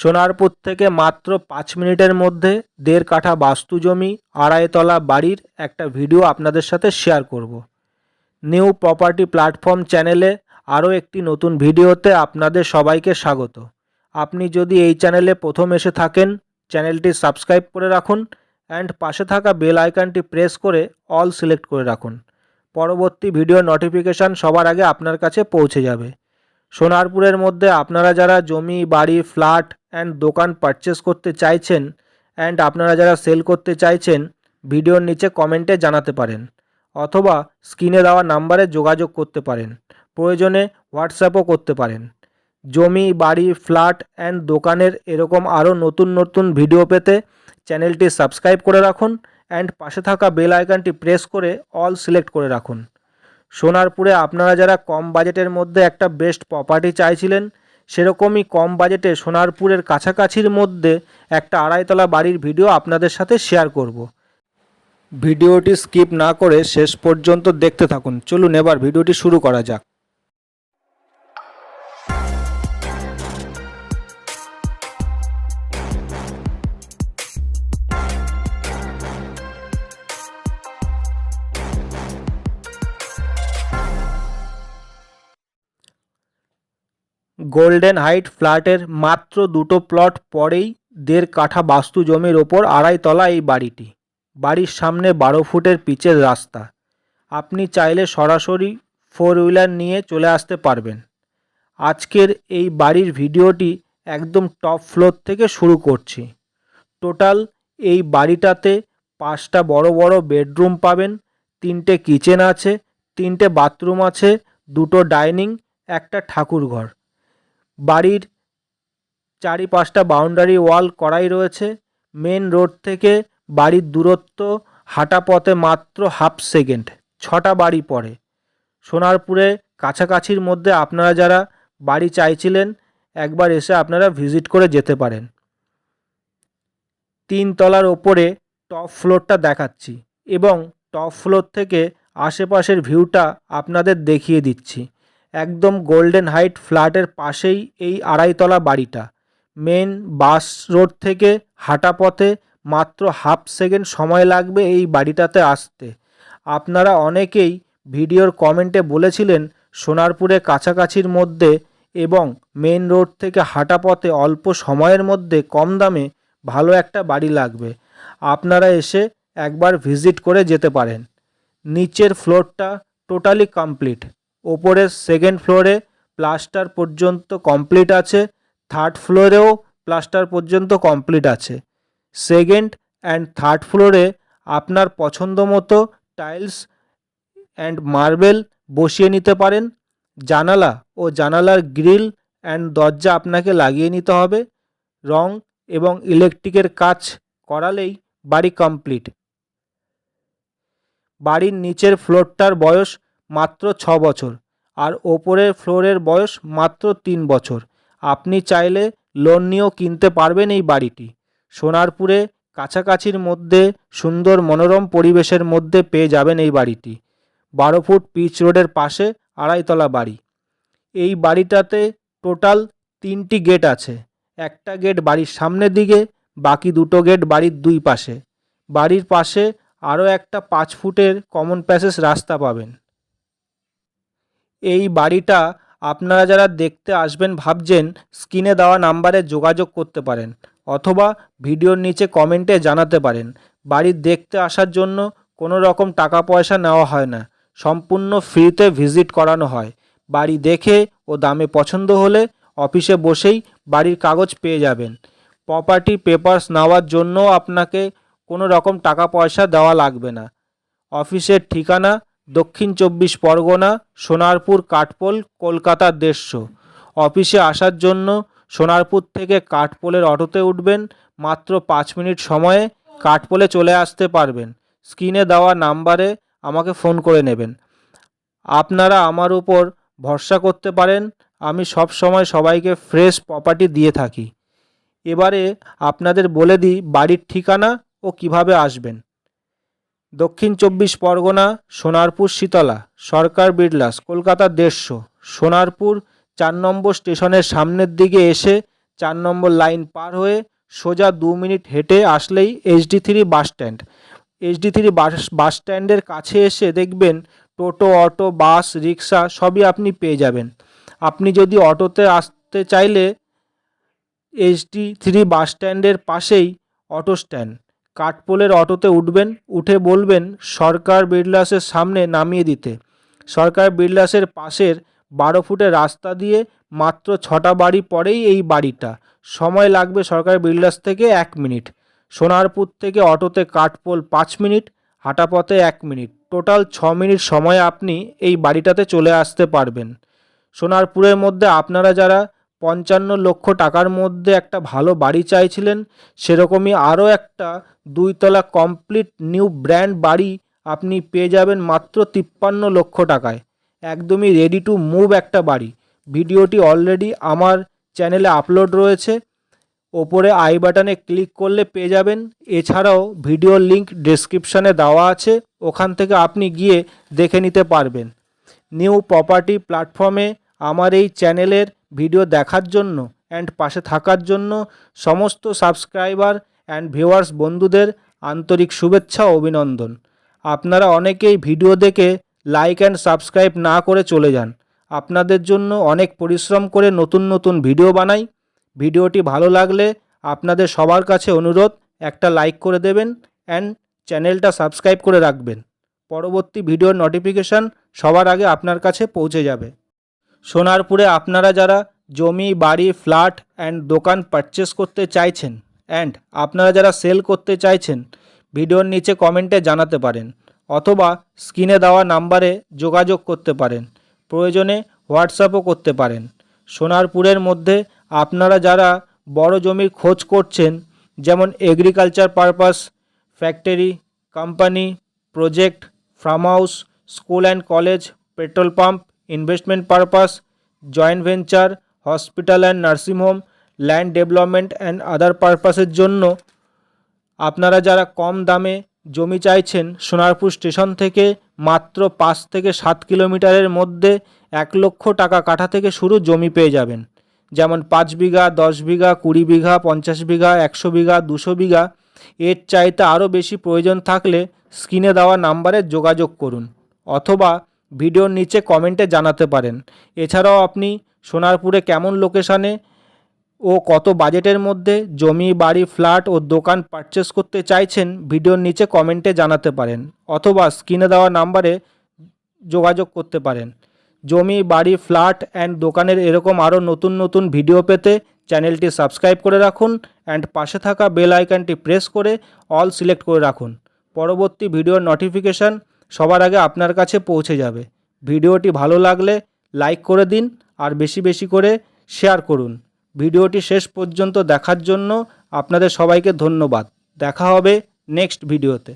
সোনারপুর থেকে মাত্র পাঁচ মিনিটের মধ্যে দেড় কাঠা বাস্তু জমি আড়াইতলা বাড়ির একটা ভিডিও আপনাদের সাথে শেয়ার করব। নিউ প্রপার্টি প্ল্যাটফর্ম চ্যানেলে আরও একটি নতুন ভিডিওতে আপনাদের সবাইকে স্বাগত। আপনি যদি এই চ্যানেলে প্রথম এসে থাকেন, চ্যানেলটি সাবস্ক্রাইব করে রাখুন অ্যান্ড পাশে থাকা বেল আইকনটি প্রেস করে অল সিলেক্ট করে রাখুন। পরবর্তী ভিডিও নোটিফিকেশান সবার আগে আপনার কাছে পৌঁছে যাবে। সোনারপুরের মধ্যে আপনারা যারা জমি, বাড়ি, ফ্ল্যাট অ্যান্ড দোকান পারচেস করতে চাইছেন অ্যান্ড আপনারা যারা সেল করতে চাইছেন, ভিডিওর নিচে কমেন্টে জানাতে পারেন অথবা স্ক্রিনে দেওয়া নাম্বারে যোগাযোগ করতে পারেন। প্রয়োজনে হোয়াটসঅ্যাপও করতে পারেন। জমি, বাড়ি, ফ্ল্যাট অ্যান্ড দোকানের এরকম আরও নতুন নতুন ভিডিও পেতে চ্যানেলটি সাবস্ক্রাইব করে রাখুন অ্যান্ড পাশে থাকা বেল আইকনটি প্রেস করে অল সিলেক্ট করে রাখুন। সোনারপুরে আপনারা যারা কম বাজেটের মধ্যে একটা বেস্ট প্রপার্টি চাইছিলেন, সেরকমই কম বাজেটে সোনারপুরের কাছাকাছির মধ্যে একটা আড়াইতলা বাড়ির ভিডিও আপনাদের সাথে শেয়ার করব। ভিডিওটি স্কিপ না করে শেষ পর্যন্ত দেখতে থাকুন চলুন এবার ভিডিওটি শুরু করা যাক গোল্ডেন হাইট ফ্ল্যাটের মাত্র দুটো প্লট পরেই দেড় কাঠা বাস্তু জমির ওপর আড়াইতলা এই বাড়িটি। বাড়ির সামনে বারো ফুটের পিচের রাস্তা। আপনি চাইলে সরাসরি ফোর হুইলার নিয়ে চলে আসতে পারবেন। আজকের এই বাড়ির ভিডিওটি একদম টপ ফ্লোর থেকে শুরু করছি। টোটাল এই বাড়িটাতে পাঁচটা বড় বড় বেডরুম পাবেন, তিনটে কিচেন আছে, তিনটে বাথরুম আছে, দুটো ডাইনিং, একটা ঠাকুরঘর। বাড়ির চারিপাশটা বাউন্ডারি ওয়াল করাই রয়েছে। মেন রোড থেকে বাড়ির দূরত্ব হাঁটা পথে মাত্র হাফ সেকেন্ড ছটা বাড়ি পড়ে। সোনারপুরে কাছাকাছির মধ্যে আপনারা যারা বাড়ি চাইছিলেন, একবার এসে আপনারা ভিজিট করে যেতে পারেন। তিন তলার ওপরে টপ ফ্লোরটা দেখাচ্ছি এবং টপ ফ্লোর থেকে আশেপাশের ভিউটা আপনাদের দেখিয়ে দিচ্ছি। একদম গোল্ডেন হাইট ফ্ল্যাটের পাশেই এই আড়াইতলা বাড়িটা। মেন বাস রোড থেকে হাঁটা পথে মাত্র হাফ সেকেন্ড সময় লাগবে এই বাড়িটাতে আসতে। আপনারা অনেকেই ভিডিওর কমেন্টে বলেছিলেন সোনারপুরে কাছাকাছির মধ্যে এবং মেন রোড থেকে হাঁটা পথে অল্প সময়ের মধ্যে কম দামে ভালো একটা বাড়ি লাগবে। আপনারা এসে একবার ভিজিট করে যেতে পারেন। নিচের ফ্লোরটা টোটালি কমপ্লিট। ওপরের সেকেন্ড ফ্লোরে প্লাস্টার পর্যন্ত কমপ্লিট আছে থার্ড ফ্লোরেও প্লাস্টার পর্যন্ত কমপ্লিট আছে। সেকেন্ড অ্যান্ড থার্ড ফ্লোরে আপনার পছন্দ মতো টাইলস অ্যান্ড মার্বেল বসিয়ে নিতে পারেন। জানালা ও জানালার গ্রিল অ্যান্ড দরজা আপনাকে লাগিয়ে নিতে হবে। রং এবং ইলেকট্রিকের কাজ করালেই বাড়ি কমপ্লিট বাড়ির নিচের ফ্লোরটার বয়স মাত্র ছ বছর। আর ওপরের ফ্লোরের বয়স মাত্র তিন বছর। আপনি চাইলে লোন নিয়েও কিনতে পারবেন এই বাড়িটি। সোনারপুরে কাছাকাছির মধ্যে সুন্দর মনোরম পরিবেশের মধ্যে পেয়ে যাবেন এই বাড়িটি। বারো ফুট পিচ রোডের পাশে আড়াইতলা বাড়ি। এই বাড়িটাতে টোটাল তিনটি গেট আছে। একটা গেট বাড়ির সামনের দিকে, বাকি দুটো গেট বাড়ির দুই পাশে। বাড়ির পাশে আরও একটা পাঁচ ফুটের কমন প্যাসেজ রাস্তা পাবেন। এই বাড়িটা আপনারা যারা দেখতে আসবেন ভাবছেন, স্ক্রিনে দেওয়া নাম্বারে যোগাযোগ করতে পারেন অথবা ভিডিওর নিচে কমেন্টে জানাতে পারেন। বাড়ি দেখতে আসার জন্য কোনো রকম টাকা পয়সা নেওয়া হয় না। সম্পূর্ণ ফ্রিতে ভিজিট করানো হয়। বাড়ি দেখে ও দামে পছন্দ হলে অফিসে বসেই বাড়ির কাগজ পেয়ে যাবেন। প্রপার্টি পেপারস নেওয়ার জন্য আপনাকে কোনো রকম টাকা পয়সা দেওয়া লাগবে না। অফিসের ঠিকানা দক্ষিণ চব্বিশ পরগনা, সোনারপুর, কাঠপোল, কলকাতা দেড়শো। অফিসে আসার জন্য সোনারপুর থেকে কাঠপোলের অটোতে উঠবেন, মাত্র পাঁচ মিনিট সময়ে কাঠপোলে চলে আসতে পারবেন। স্ক্রিনে দেওয়া নাম্বারে আমাকে ফোন করে নেবেন। আপনারা আমার উপর ভরসা করতে পারেন, আমি সব সময় সবাইকে ফ্রেশ প্রপার্টি দিয়ে থাকি। এবারে আপনাদের বলে দিই বাড়ির ঠিকানা ও কীভাবে আসবেন। দক্ষিণ চব্বিশ পরগনা, সোনারপুর, শীতলা। সরকার বিড়লাস কলকাতা দেড়শো। সোনারপুর, চার নম্বর স্টেশনের সামনের দিকে এসে চার নম্বর লাইন পার হয়ে সোজা দু মিনিট হেঁটে আসলেই HD three bus stand. HD three bus bus স্ট্যান্ডের কাছে এসে দেখবেন টোটো, অটো, বাস, রিক্সা সবই আপনি পেয়ে যাবেন। আপনি যদি অটোতে আসতে চাইলে এইচডি থ্রি বাস স্ট্যান্ডের পাশেই অটো স্ট্যান্ড। কাঠপোলের অটোতে উঠবেন, উঠে বলবেন, সরকার বিড়লাসের সামনে নামিয়ে দিতে। সরকার বিড়লাসের পাশের বারো ফুটের রাস্তা দিয়ে মাত্র ছটা বাড়ি পরেই এই বাড়িটা। সময় লাগবে সরকার বিল্ডার্স থেকে এক মিনিট। সোনারপুর থেকে অটোতে কাঠপোল পাঁচ মিনিট, হাঁটাপথে এক মিনিট। টোটাল ছ মিনিট সময় আপনি এই বাড়িটাতে চলে আসতে পারবেন। সোনারপুরের মধ্যে আপনারা যারা পঞ্চান্ন লক্ষ টাকার মধ্যে একটা ভালো বাড়ি চাইছিলেন, সেরকমই আরও একটা দুইতলা কমপ্লিট নিউ ব্র্যান্ড বাড়ি আপনি পেয়ে যাবেন মাত্র তিপ্পান্ন লক্ষ টাকায়। একদমই রেডি টু মুভ একটা বাড়ি। ভিডিওটি অলরেডি আমার চ্যানেলে আপলোড রয়েছে। ওপরে আই বাটনে ক্লিক করলে পেয়ে যাবেন। এছাড়াও ভিডিও লিংক ডেসক্রিপশানে দেওয়া আছে। ওখান থেকে আপনি গিয়ে দেখে নিতে পারবেন। নিউ প্রপার্টি প্ল্যাটফর্মে আমার এই চ্যানেলের ভিডিও দেখার জন্য অ্যান্ড পাশে থাকার জন্য সমস্ত সাবস্ক্রাইবার অ্যান্ড ভিউয়ার্স বন্ধুদের আন্তরিক শুভেচ্ছা অভিনন্দন। আপনারা অনেকেই ভিডিও দেখে লাইক অ্যান্ড সাবস্ক্রাইব না করে চলে যান। আপনাদের জন্য অনেক পরিশ্রম করে নতুন নতুন ভিডিও বানাই। ভিডিওটি ভালো লাগলে আপনাদের সবার কাছে অনুরোধ, একটা লাইক করে দেবেন অ্যান্ড চ্যানেলটা সাবস্ক্রাইব করে রাখবেন। পরবর্তী ভিডিওর নোটিফিকেশান সবার আগে আপনার কাছে পৌঁছে যাবে। সোনারপুরে আপনারা যারা জমি, বাড়ি, ফ্ল্যাট অ্যান্ড দোকান পারচেস করতে চাইছেন অ্যান্ড আপনারা যারা সেল করতে চাইছেন, ভিডিওর নিচে কমেন্টে জানাতে পারেন অথবা স্ক্রিনে দেওয়া নাম্বারে যোগাযোগ করতে পারেন। প্রয়োজনে হোয়াটসঅ্যাপও করতে পারেন। সোনারপুরের মধ্যে আপনারা যারা বড় জমির খোঁজ করছেন, যেমন agriculture purpose factory company project farm house school and college petrol pump investment purpose joint venture hospital and nursing home land development and other পারপাসের জন্য আপনারা যারা কম দামে জমি চাইছেন, সোনারপুর স্টেশন থেকে মাত্র পাঁচ থেকে সাত কিলোমিটারের মধ্যে এক লক্ষ টাকা কাঠা থেকে শুরু জমি পেয়ে যাবেন। যেমন পাঁচ বিঘা, দশ বিঘা, কুড়ি বিঘা, পঞ্চাশ বিঘা, একশো বিঘা, দুশো বিঘা, এর চাইতে আরও বেশি প্রয়োজন থাকলে স্ক্রিনে দেওয়া নাম্বারে যোগাযোগ করুন। অথবা ভিডিওর নিচে কমেন্টে জানাতে পারেন। এছাড়াও আপনি সোনারপুরে কেমন লোকেশানে ও কত বাজেটের মধ্যে জমি, বাড়ি, ফ্ল্যাট ও দোকান পারচেস করতে চাইছেন ভিডিওর নিচে কমেন্টে জানাতে পারেন। অথবা স্ক্রিনে দেওয়া নাম্বারে যোগাযোগ করতে পারেন। জমি, বাড়ি, ফ্ল্যাট অ্যান্ড দোকানের এরকম আরও নতুন নতুন ভিডিও পেতে চ্যানেলটি সাবস্ক্রাইব করে রাখুন অ্যান্ড পাশে থাকা বেল আইকনটি প্রেস করে অল সিলেক্ট করে রাখুন। পরবর্তী ভিডিওর নোটিফিকেশান সবার আগে আপনার কাছে পৌঁছে যাবে। ভিডিওটি ভালো লাগলে লাইক করে দিন আর বেশি বেশি করে শেয়ার করুন। ভিডিওটি শেষ পর্যন্ত দেখার জন্য আপনাদের সবাইকে ধন্যবাদ। দেখা হবে নেক্সট ভিডিওতে।